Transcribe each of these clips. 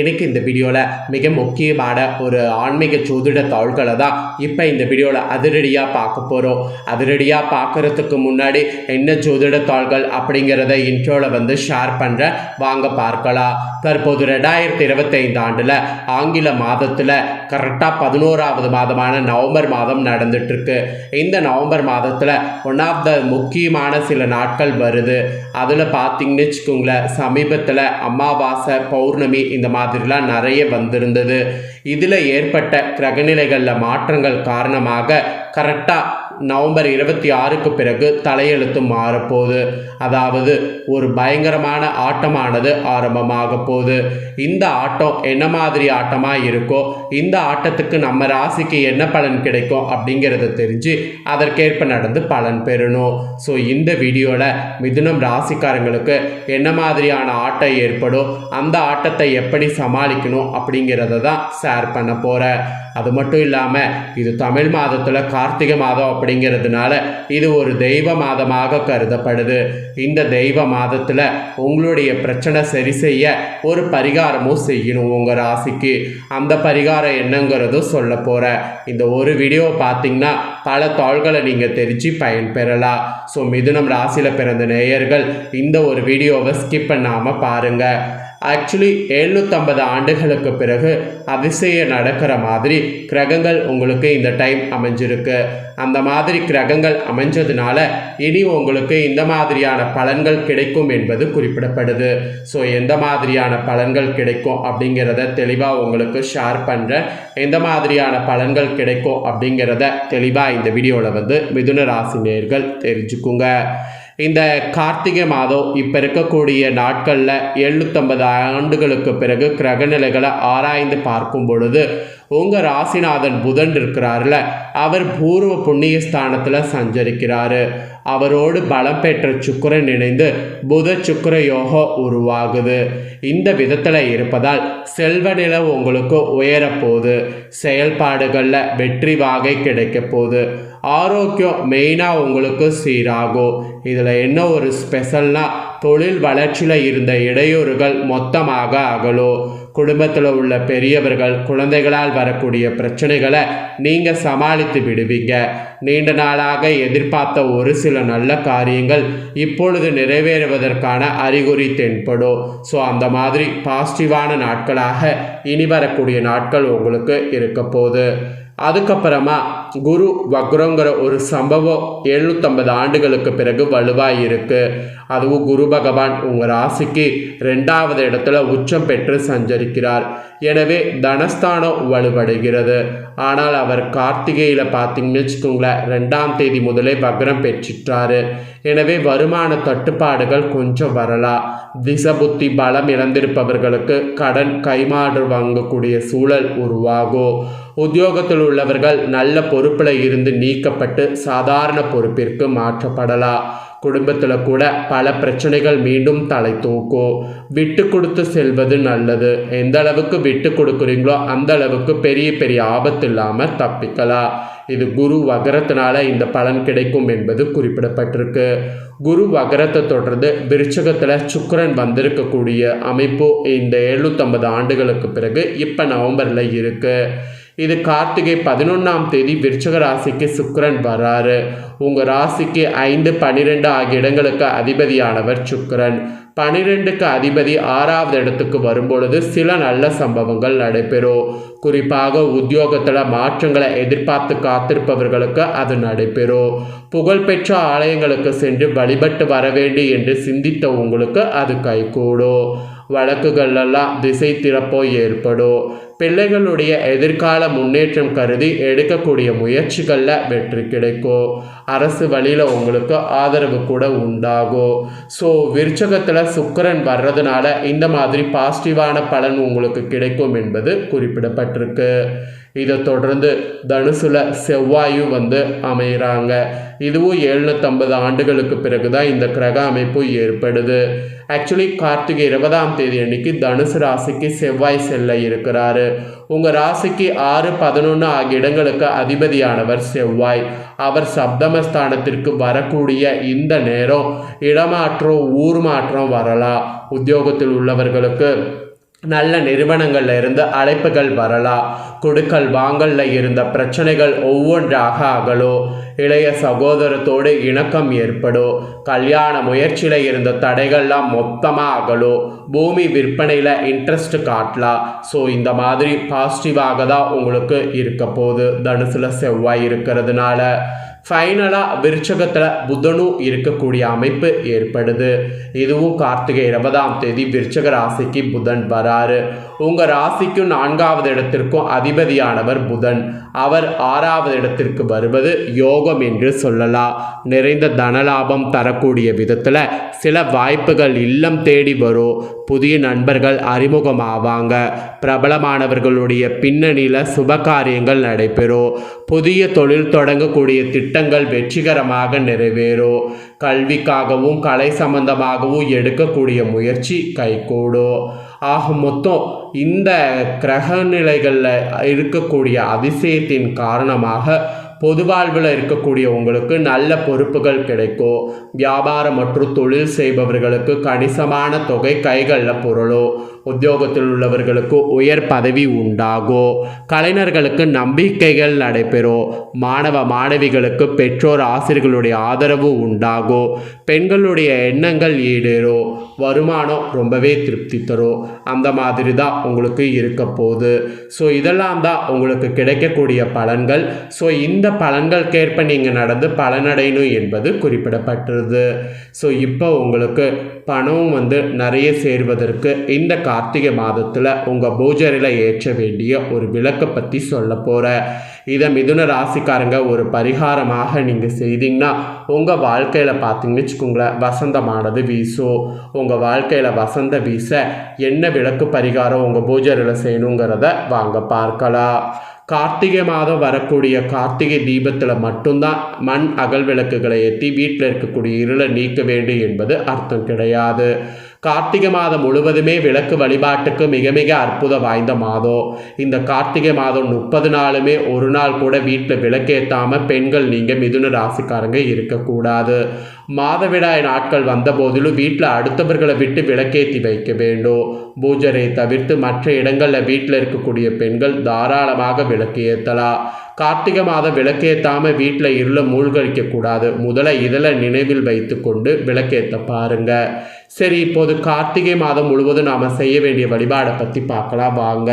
எனக்கு இந்த வீடியோவில் மிக முக்கியமான ஒரு ஆன்மீக ஜோதிட தாள்களை தான் இப்போ இந்த வீடியோவில் அதிரடியாக பார்க்க போகிறோம் அதிரடியாக பார்க்குறதுக்கு முன்னாடி என்ன ஜோதிட தாள்கள் அப்படிங்கிறத இன்ட்ரோவில் வந்து ஷேர் பண்ணுறேன் வாங்க பார்க்கலாம். தற்போது ரெண்டாயிரத்தி இருபத்தைந்து ஆண்டில் ஆங்கில மாதத்தில் கரெக்டாக பதினோராவது மாதமான நவம்பர் மாதம் நடந்துட்டுருக்கு. இந்த நவம்பர் மாதத்தில் ஒன் ஆஃப் த முக்கியமான சில நாட்கள் வருது. அதில் பார்த்தீங்கன்னு வச்சுக்கோங்களேன் சமீபத்தில் அமாவாசை பௌர்ணமி இந்த மாதிரி மாதிரிலாம் நிறைய வந்திருந்தது. இதில் ஏற்பட்ட கிரகநிலைகளில் மாற்றங்கள் காரணமாக கரெக்டாக நவம்பர் இருபத்தி ஆறுக்கு பிறகு தலையெழுத்து மாறப்போகுது. அதாவது ஒரு பயங்கரமான ஆட்டமானது ஆரம்பமாக போகுது. இந்த ஆட்டம் என்ன மாதிரி ஆட்டமாக இருக்கோ இந்த ஆட்டத்துக்கு நம்ம ராசிக்கு என்ன பலன் கிடைக்கும் அப்படிங்கிறத தெரிஞ்சு அதற்கேற்ப நடந்து பலன் பெறணும். ஸோ இந்த வீடியோவில் மிதுனம் ராசிக்காரங்களுக்கு என்ன மாதிரியான ஆட்டம் ஏற்படும் அந்த ஆட்டத்தை எப்படி சமாளிக்கணும் அப்படிங்கிறத தான் ஷேர் பண்ண போகிறேன் அது மட்டும் இல்லாமல் இது தமிழ் மாதத்தில் கார்த்திகை மாதம் அப்படிங்கிறதுனால இது ஒரு தெய்வ மாதமாக கருதப்படுது. இந்த தெய்வ மாதத்தில் உங்களுடைய பிரச்சனை சரி செய்ய ஒரு பரிகாரமும் செய்யணும் உங்கள் ராசிக்கு. அந்த பரிகாரம் என்னங்கிறதும் சொல்ல போகிறேன் இந்த ஒரு வீடியோ பார்த்தீங்கன்னா பல தாள்களை நீங்கள் தெரிஞ்சு பயன்பெறலாம். ஸோ மிதுனம் ராசியில் பிறந்த நேயர்கள் இந்த ஒரு வீடியோவை ஸ்கிப் பண்ணாமல் பாருங்கள் ஆக்சுவலி எழுநூற்றம்பது ஆண்டுகளுக்கு பிறகு அதிசயம் நடக்கிற மாதிரி கிரகங்கள் உங்களுக்கு இந்த டைம் அமைஞ்சிருக்கு. அந்த மாதிரி கிரகங்கள் அமைஞ்சதுனால இனி உங்களுக்கு இந்த மாதிரியான பலன்கள் கிடைக்கும் என்பது குறிப்பிடப்படுது. ஸோ எந்த மாதிரியான பலன்கள் கிடைக்கும் அப்படிங்கிறத தெளிவாக உங்களுக்கு ஷேர் பண்ணுறேன் எந்த மாதிரியான பலன்கள் கிடைக்கும் அப்படிங்கிறத தெளிவாக இந்த வீடியோவில் வந்து மிதுன ராசி நேர்கள் தெரிஞ்சுக்குங்க. இந்த கார்த்திகை மாதம் இப்போ இருக்கக்கூடிய நாட்களில் எழுநூற்றம்பது ஆண்டுகளுக்கு பிறகு கிரகநிலைகளை ஆராய்ந்து பார்க்கும் பொழுது உங்கள் ராசிநாதன் புதன் இருக்கிறார்ல அவர் பூர்வ புண்ணிய ஸ்தானத்தில் சஞ்சரிக்கிறாரு. அவரோடு பலம் பெற்ற சுக்கிரன் இணைந்து புத சுக்கர யோகம் உருவாகுது. இந்த விதத்தில் இருப்பதால் செல்வ நிலம் உங்களுக்கு உயரப்போகுது. செயல்பாடுகளில் வெற்றி வாகை கிடைக்க போகுது. ஆரோக்கியம் மெயினாக உங்களுக்கு சீராகும். இதில் என்ன ஒரு ஸ்பெஷல்னால் தொழில் வளர்ச்சியில் இருந்த இடையூறுகள் மொத்தமாக அகலும். குடும்பத்தில் உள்ள பெரியவர்கள் குழந்தைகளால் வரக்கூடிய பிரச்சனைகளை நீங்கள் சமாளித்து விடுவீங்க. நீண்ட நாளாக எதிர்பார்த்த ஒரு சில நல்ல காரியங்கள் இப்பொழுது நிறைவேறுவதற்கான அறிகுறி தென்படும். ஸோ அந்த மாதிரி பாசிட்டிவான நாட்களாக இனி வரக்கூடிய நாட்கள் உங்களுக்கு இருக்க போகுது அதுக்கப்புறமா குரு வக்ரங்கிற ஒரு சம்பவம் எழுநூற்றம்பது ஆண்டுகளுக்கு பிறகு வலுவாக இருக்குது அதுவும் குரு பகவான் உங்கள் ராசிக்கு ரெண்டாவது இடத்துல உச்சம் பெற்று சஞ்சரிக்கிறார். எனவே தனஸ்தானம் வலுவடைகிறது. ஆனால் அவர் கார்த்திகையில் பார்த்தீங்கன்னு வச்சுக்கோங்களேன் ரெண்டாம் தேதி முதலே வக்ரம் பெற்றிட்டாரு. எனவே வருமான தட்டுப்பாடுகள் கொஞ்சம் வரலாம் திசபுத்தி பலம் இழந்திருப்பவர்களுக்கு கடன் கைமாறு வாங்கக்கூடிய சூழல் உருவாகும். உத்தியோகத்தில் உள்ளவர்கள் நல்ல பொறுப்பில் இருந்து நீக்கப்பட்டு சாதாரண பொறுப்பிற்கு மாற்றப்படலாம் குடும்பத்தில் கூட பல பிரச்சனைகள் மீண்டும் தலை தூக்கும் விட்டு கொடுத்து செல்வது நல்லது. எந்த அளவுக்கு விட்டு கொடுக்குறீங்களோ அந்த அளவுக்கு பெரிய பெரிய ஆபத்து இல்லாமல் தப்பிக்கலாம் இது குரு வகரத்தினால இந்த பலன் கிடைக்கும் என்பது குறிப்பிடப்பட்டிருக்கு. குரு வகரத்தை தொடர்ந்து விருச்சகத்தில் சுக்கரன் வந்திருக்கக்கூடிய அமைப்பு இந்த எழுநூற்றம்பது ஆண்டுகளுக்கு பிறகு இப்போ நவம்பரில் இருக்குது இது கார்த்திகை பதினொன்றாம் தேதி விருச்சக ராசிக்கு சுக்கரன் வராரு. உங்கள் ராசிக்கு ஐந்து பன்னிரெண்டு ஆகிய இடங்களுக்கு அதிபதியானவர் சுக்கரன். பனிரெண்டுக்கு அதிபதி ஆறாவது இடத்துக்கு வரும்பொழுது சில நல்ல சம்பவங்கள் நடைபெறும். குறிப்பாக உத்தியோகத்தில் மாற்றங்களை எதிர்பார்த்து காத்திருப்பவர்களுக்கு அது நடைபெறும். புகழ்பெற்ற ஆலயங்களுக்கு சென்று வழிபட்டு வர வேண்டும் என்று சிந்தித்த உங்களுக்கு அது கைகூடும். வழக்குகளெல்லாம் திசை திறப்போ ஏற்படும். பிள்ளைகளுடைய எதிர்கால முன்னேற்றம் கருதி எடுக்கக்கூடிய முயற்சிகளில் வெற்றி கிடைக்கும். அரசு வழியில் உங்களுக்கு ஆதரவு கூட உண்டாகும். ஸோ விருச்சகத்தில் சுக்கரன் வர்றதுனால இந்த மாதிரி பாசிட்டிவான பலன் உங்களுக்கு கிடைக்கும் என்பது குறிப்பிடப்பட்டிருக்கு. இதை தொடர்ந்து தனுசுல செவ்வாயும் வந்து அமைகிறாங்க இதுவும் எழுநூற்றம்பது ஆண்டுகளுக்கு பிறகு தான் இந்த கிரக அமைப்பு ஏற்படுது. ஆக்சுவலி கார்த்திகை இருபதாம் தேதி அன்னைக்கு தனுசு ராசிக்கு செவ்வாய் செல்ல இருக்கிறாரு. உங்கள் ராசிக்கு ஆறு பதினொன்று ஆகிய இடங்களுக்கு அதிபதியானவர் செவ்வாய். அவர் சப்தமஸ்தானத்திற்கு வரக்கூடிய இந்த நேரம் இடமாற்றம் ஊர் மாற்றம் வரலாம். உத்தியோகத்தில் உள்ளவர்களுக்கு நல்ல நிறுவனங்களில் இருந்து அழைப்புகள் வரலாம் கொடுக்கல் வாங்கல்ல இருந்த பிரச்சனைகள் ஒவ்வொன்றாக அகலும் இளைய சகோதரத்தோடு இணக்கம் ஏற்படும் கல்யாண முயற்சியில் இருந்த தடைகள்லாம் மொத்தமாக அகலும் பூமி விற்பனையில் இன்ட்ரெஸ்ட் காட்டலாம் ஸோ இந்த மாதிரி பாசிட்டிவாக தான் உங்களுக்கு இருக்க போகுது. தனுசில் செவ்வாய் இருக்கிறதுனால. ஃபைனலாக விருச்சகத்தில் புதனும் இருக்கக்கூடிய அமைப்பு ஏற்படுது. இதுவும் கார்த்திகை இருபதாம் தேதி விருச்சக ராசிக்கு புதன் வராரு. உங்கள் ராசிக்கும் நான்காவது இடத்திற்கும் அதிபதியானவர் புதன். அவர் ஆறாவது இடத்திற்கு வருவது யோகம் என்று சொல்லலாம். நிறைந்த தனலாபம் தரக்கூடிய விதத்தில் சில வாய்ப்புகள் இல்லம் தேடி வரும். புதிய நண்பர்கள் அறிமுகமாவாங்க. பிரபலமானவர்களுடைய பின்னணியில் சுபகாரியங்கள் நடைபெறும். புதிய தொழில் தொடங்கக்கூடிய திட்டங்கள் வெற்றிகரமாக நிறைவேறும். கல்விக்காகவும் கலை சம்பந்தமாகவும் எடுக்கக்கூடிய முயற்சி கைகூடும். ஆக மொத்தம் இந்த கிரக நிலைகளில் இருக்கக்கூடிய அதிசயத்தின் காரணமாக பொதுவாழ்வில் இருக்கக்கூடிய உங்களுக்கு நல்ல பொறுப்புகள் கிடைக்கும். வியாபாரம் மற்றும் தொழில் செய்பவர்களுக்கு கணிசமான தொகை கைகளில் பொருளும். உத்தியோகத்தில் உள்ளவர்களுக்கு உயர் பதவி உண்டாகும் கலைஞர்களுக்கு நம்பிக்கைகள் நடைபெறும் மாணவ மாணவிகளுக்கு பெற்றோர் ஆசிரியர்களுடைய ஆதரவு உண்டாகும் பெண்களுடைய எண்ணங்கள் ஈடேறோ? வருமானம் ரொம்பவே திருப்தி தரும் அந்த மாதிரி தான் உங்களுக்கு இருக்க போகுது. ஸோ இதெல்லாம் தான் உங்களுக்கு கிடைக்கக்கூடிய பலன்கள். ஸோ இந்த பலன்களுக்கேற்ப நீங்கள் நடந்து பலனடையணும் என்பது குறிப்பிடப்பட்டிருது. ஸோ இப்போ உங்களுக்கு பணம் வந்து நிறைய சேர்வதற்கு இந்த கார்த்திகை மாதத்தில் உங்கள் பூஜரில் ஏற்ற வேண்டிய ஒரு விளக்கை பற்றி சொல்ல போகிறேன் இதை மிதுன ராசிக்காரங்க ஒரு பரிகாரமாக நீங்கள் செய்தீங்கன்னா உங்கள் வாழ்க்கையில் பார்த்தீங்கன்னு வச்சுக்கோங்களேன் வசந்தமானது வீசும் உங்கள் வாழ்க்கையில் வசந்த வீச என்ன விளக்கு பரிகாரம் உங்கள் பூஜரில் செய்யணுங்கிறத வாங்க பார்க்கலாம். கார்த்திகை மாதம் வரக்கூடிய கார்த்திகை தீபத்தில் மட்டும்தான் மண் அகல் விளக்குகளை ஏற்றி வீட்டில் இருக்கக்கூடிய இருளை நீக்க வேண்டும் என்பது அர்த்தம் கிடையாது. கார்த்திகை மாதம் முழுவதுமே விளக்கு வழிபாட்டுக்கு மிக மிக அற்புதம் வாய்ந்த மாதம். இந்த கார்த்திகை மாதம் முப்பது நாளுமே ஒரு நாள் கூட வீட்டில் விளக்கேற்றாமல் பெண்கள் நீங்கள் மிதுன ராசிக்காரங்க இருக்கக்கூடாது. மாதவிடாய் நாட்கள் வந்த போதிலும் வீட்டில் அடுத்தவர்களை விட்டு விளக்கேற்றி வைக்க வேண்டும். பூஜரை தவிர்த்து மற்ற இடங்களில் வீட்டில் இருக்கக்கூடிய பெண்கள் தாராளமாக விளக்கு ஏற்றலாம் கார்த்திகை மாதம் விளக்கேற்றாமல் வீட்டில் இருள மூழ்கடிக்கக்கூடாது. முதல்ல இதில் நினைவில் வைத்து கொண்டு விளக்கேற்ற பாருங்க. சரி இப்போது கார்த்திகை மாதம் முழுவதும் நாம் செய்ய வேண்டிய வழிபாடை பற்றி பார்க்கலாம் வாங்க.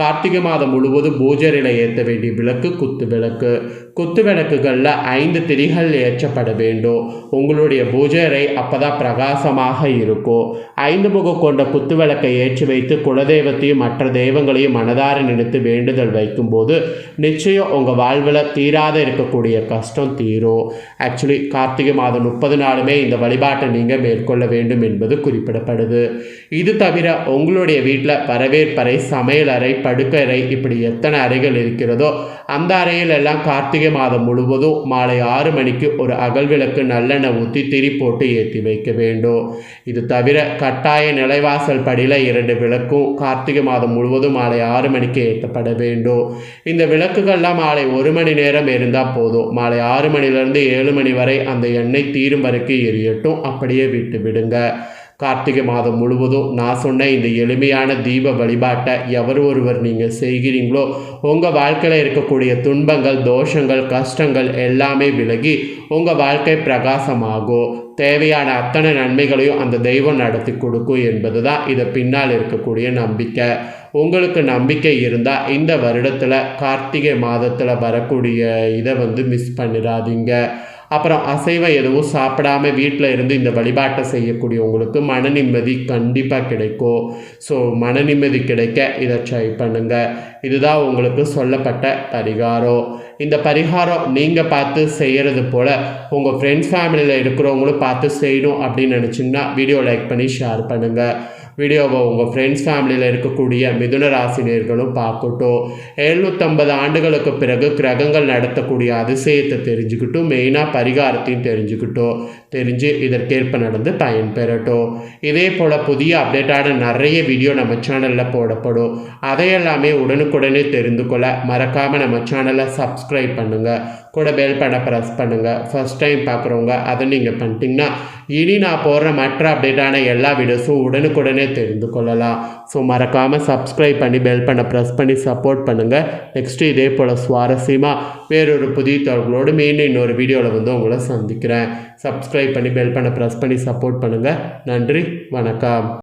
கார்த்திகை மாதம் முழுவதும் பூஜரில் ஏற்ற வேண்டிய விளக்கு குத்து விளக்கு. குத்து விளக்குகளில் ஐந்து திரிகள் ஏற்றப்பட வேண்டும். உங்களுடைய பூஜரை அப்பதான் பிரகாசமாக இருக்கும். ஐந்து முகம் கொண்ட குத்து விளக்கை ஏற்றி வைத்து குலதெய்வத்தையும் மற்ற தெய்வங்களையும் மனதார நினைத்து வேண்டுதல் வைக்கும்போது நிச்சயம் உங்கள் வாழ்வில் தீராத இருக்கக்கூடிய கஷ்டம் தீரும். ஆக்சுவலி கார்த்திகை மாதம் முப்பது நாளுமே இந்த வழிபாட்டை நீங்கள் மேற்கொள்ள வேண்டும் என்பது குறிப்பிடப்படுது. இது தவிர உங்களுடைய வீட்டில் வரவேற்பறை சமையலறை படுக்கறை இப்படி எத்தனை அறைகள் இருக்கிறதோ அந்த அறையில் எல்லாம் கார்த்திகை மாதம் முழுவதும் மாலை ஆறு மணிக்கு ஒரு அகல் விளக்கு நல்லெண்ணெய் ஊற்றி திரி போட்டு ஏற்றி வைக்க வேண்டும். இது தவிர கட்டாய நிலைவாசல் படியில் இரண்டு விளக்கும் கார்த்திகை மாதம் முழுவதும் மாலை ஆறு மணிக்கு ஏற்றப்பட வேண்டும். இந்த விளக்குகள்லாம் மாலை ஒரு மணி நேரம் இருந்தால் போதும். மாலை ஆறு மணிலேருந்து ஏழு மணி வரை அந்த எண்ணெய் தீரும் வரைக்கும் எரியட்டும். அப்படியே விட்டு விடுங்க. கார்த்திகை மாதம் முழுவதும் நான் சொன்ன இந்த எளிமையான தீப வழிபாட்டை எவர் ஒருவர் நீங்கள் செய்கிறீங்களோ உங்கள் வாழ்க்கையில் இருக்கக்கூடிய துன்பங்கள் தோஷங்கள் கஷ்டங்கள் எல்லாமே விலகி உங்கள் வாழ்க்கை பிரகாசமாகும். தேவையான அத்தனை நன்மைகளையும் அந்த தெய்வம் நடத்தி கொடுக்கும் என்பது தான் இதை பின்னால் இருக்கக்கூடிய நம்பிக்கை. உங்களுக்கு நம்பிக்கை இருந்தால் இந்த வருடத்தில் கார்த்திகை மாதத்தில் வரக்கூடிய இதை வந்து மிஸ் பண்ணிடாதீங்க. அப்புறம் அசைவம் எதுவும் சாப்பிடாம வீட்டில் இருந்து இந்த வழிபாட்டை செய்யக்கூடியவங்களுக்கு மன நிம்மதி கண்டிப்பாக கிடைக்கும். ஸோ மன நிம்மதி கிடைக்க இதை ட்ரை பண்ணுங்கள் இதுதான் உங்களுக்கு சொல்லப்பட்ட பரிகாரம். இந்த பரிகாரம் நீங்கள் பார்த்து செய்கிறது போல் உங்கள் ஃப்ரெண்ட்ஸ் ஃபேமிலியில் இருக்கிறவங்களும் பார்த்து செய்யணும் அப்படின்னு நினச்சிங்கன்னா வீடியோ லைக் பண்ணி ஷேர் பண்ணுங்கள் வீடியோவை உங்கள் ஃப்ரெண்ட்ஸ் ஃபேமிலியில் இருக்கக்கூடிய மிதுன ராசினியர்களும் பார்க்கட்டும். எழுநூற்றம்பது ஆண்டுகளுக்கு பிறகு கிரகங்கள் நடத்தக்கூடிய அதிசயத்தை தெரிஞ்சுக்கிட்டும் மெயினாக பரிகாரத்தையும் தெரிஞ்சுக்கிட்டோம். தெரிஞ்சு இதற்கேற்ப நடந்து பயன்பெறட்டும் இதே போல் புதிய அப்டேட்டான நிறைய வீடியோ நம்ம சேனலில் போடப்படும். அதையெல்லாமே உடனுக்குடனே தெரிந்து கொள்ள மறக்காமல் நம்ம சேனலை சப்ஸ்கிரைப் பண்ணுங்கள் கூட பெல் பண்ண ப்ரெஸ் பண்ணுங்கள் ஃபஸ்ட் டைம் பார்க்குறவங்க அதை நீங்கள் பண்ணிட்டீங்கன்னா இனி நான் போடுற மற்ற அப்டேட்டான எல்லா வீடியோஸும் உடனுக்குடனே தெரிந்து கொள்ளலாம். ஸோ மறக்காமல் சப்ஸ்கிரைப் பண்ணி பெல் பண்ண ப்ரெஸ் பண்ணி சப்போர்ட் பண்ணுங்கள் நெக்ஸ்ட்டு இதே போல் சுவாரஸ்யமாக வேறொரு புதிய தொடர்களோடு மீண்டும் இன்னொரு வீடியோவில் வந்து உங்களை சந்திக்கிறேன். சப்ஸ்கிரைப் பண்ணி பெல் பண்ண ப்ரெஸ் பண்ணி சப்போர்ட் பண்ணுங்கள் நன்றி வணக்கம்.